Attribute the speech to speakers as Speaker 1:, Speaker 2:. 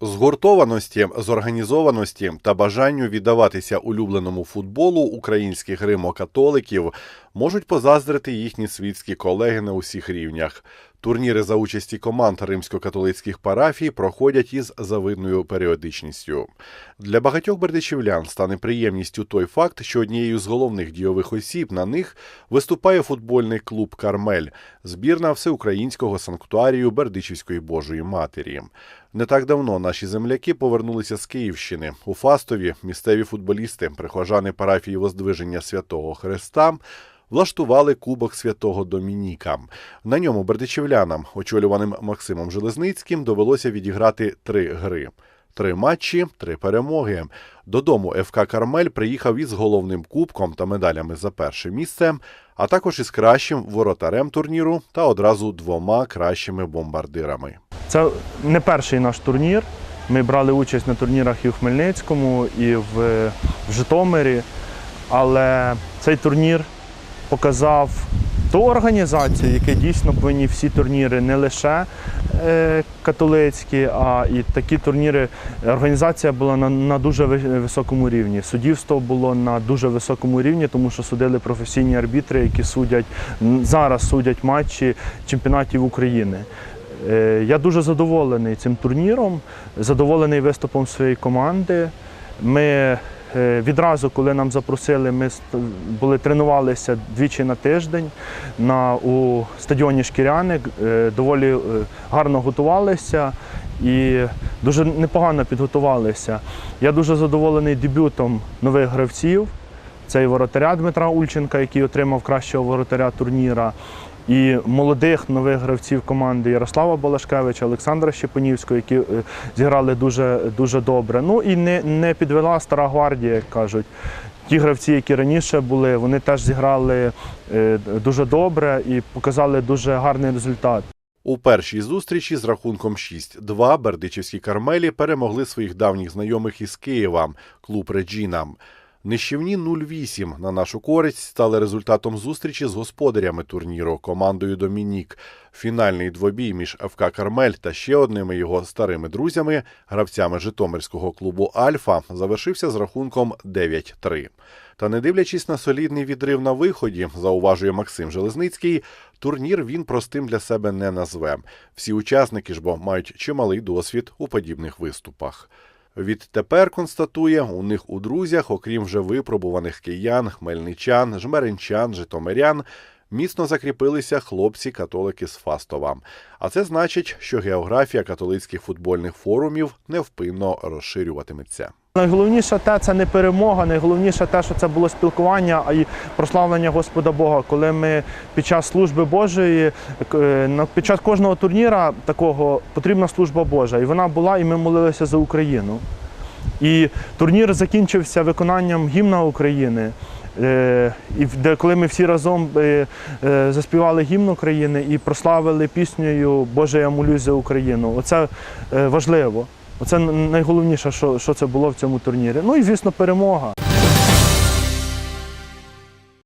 Speaker 1: Згуртованості, зорганізованості та бажанню віддаватися улюбленому футболу українських римо-католиків можуть позаздрити їхні світські колеги на усіх рівнях. Турніри за участі команд римсько-католицьких парафій проходять із завидною періодичністю. Для багатьох бердичівлян стане приємністю той факт, що однією з головних дійових осіб на них виступає футбольний клуб Кармель, збірна всеукраїнського санктуарію Бердичівської Божої Матері. Не так давно наші земляки повернулися з Київщини. У Фастові місцеві футболісти, прихожани парафії Воздвиження Святого Христа, влаштували Кубок Святого Домініка. На ньому бердичівлянам, очолюваним Максимом Железницьким, довелося відіграти три гри. Три матчі, три перемоги. Додому ФК Кармель приїхав із головним кубком та медалями за перше місце, а також із кращим воротарем турніру та одразу двома кращими бомбардирами.
Speaker 2: Це не перший наш турнір. Ми брали участь на турнірах і в Хмельницькому, і в Житомирі. Але цей турнір показав ту організацію, яка дійсно повинні всі турніри не лише е, католицькі, а і такі турніри. Організація була на, на дуже високому рівні. Суддівство було на дуже високому рівні, тому що судили професійні арбітри, які судять зараз судять матчі чемпіонатів України. Е, Я дуже задоволений цим турніром, задоволений виступом своєї команди. Ми відразу, коли нам запросили, ми були тренувалися двічі на тиждень на, у стадіоні Шкіряник, е, доволі е, гарно готувалися і дуже непогано підготувалися. Я дуже задоволений дебютом нових гравців. Це і воротаря Дмитра Ульченка, який отримав кращого воротаря турніра, і молодих нових гравців команди Ярослава Балашкевича, Олександра Щепанівського, які е, зіграли дуже, дуже добре. Ну і не, не підвела стара гвардія, як кажуть. Ті гравці, які раніше були, вони теж зіграли е, дуже добре і показали дуже гарний результат.
Speaker 1: У першій зустрічі з рахунком 6-2 бердичівські кармелі перемогли своїх давніх знайомих із Києва клуб Реджіна. Нищівні 0-8 на нашу користь стали результатом зустрічі з господарями турніру командою Домінік. Фінальний двобій між ФК Кармель та ще одними його старими друзями, гравцями Житомирського клубу Альфа, завершився з рахунком 9-3. Та не дивлячись на солідний відрив на виході, зауважує Максим Железницький, турнір він простим для себе не назве. Всі учасники ж бо мають чималий досвід у подібних виступах. Відтепер констатує, у них у друзях, окрім вже випробуваних киян, хмельничан, жмеринчан, житомирян, міцно закріпилися хлопці-католики з Фастова. А це значить, що географія католицьких футбольних форумів невпинно розширюватиметься.
Speaker 2: Найголовніше те це не перемога, найголовніше те, що це було спілкування, й прославлення Господа Бога. Коли ми під час служби Божої, е, під час кожного турніра такого потрібна служба Божа. І вона була, і ми молилися за Україну. І турнір закінчився виконанням гімна України. Е, І коли ми всі разом е, заспівали гімн України і прославили піснею Боже, я молюсь за Україну. Оце важливо. Оце найголовніше, що, що це було в цьому турнірі. Ну і звісно, перемога.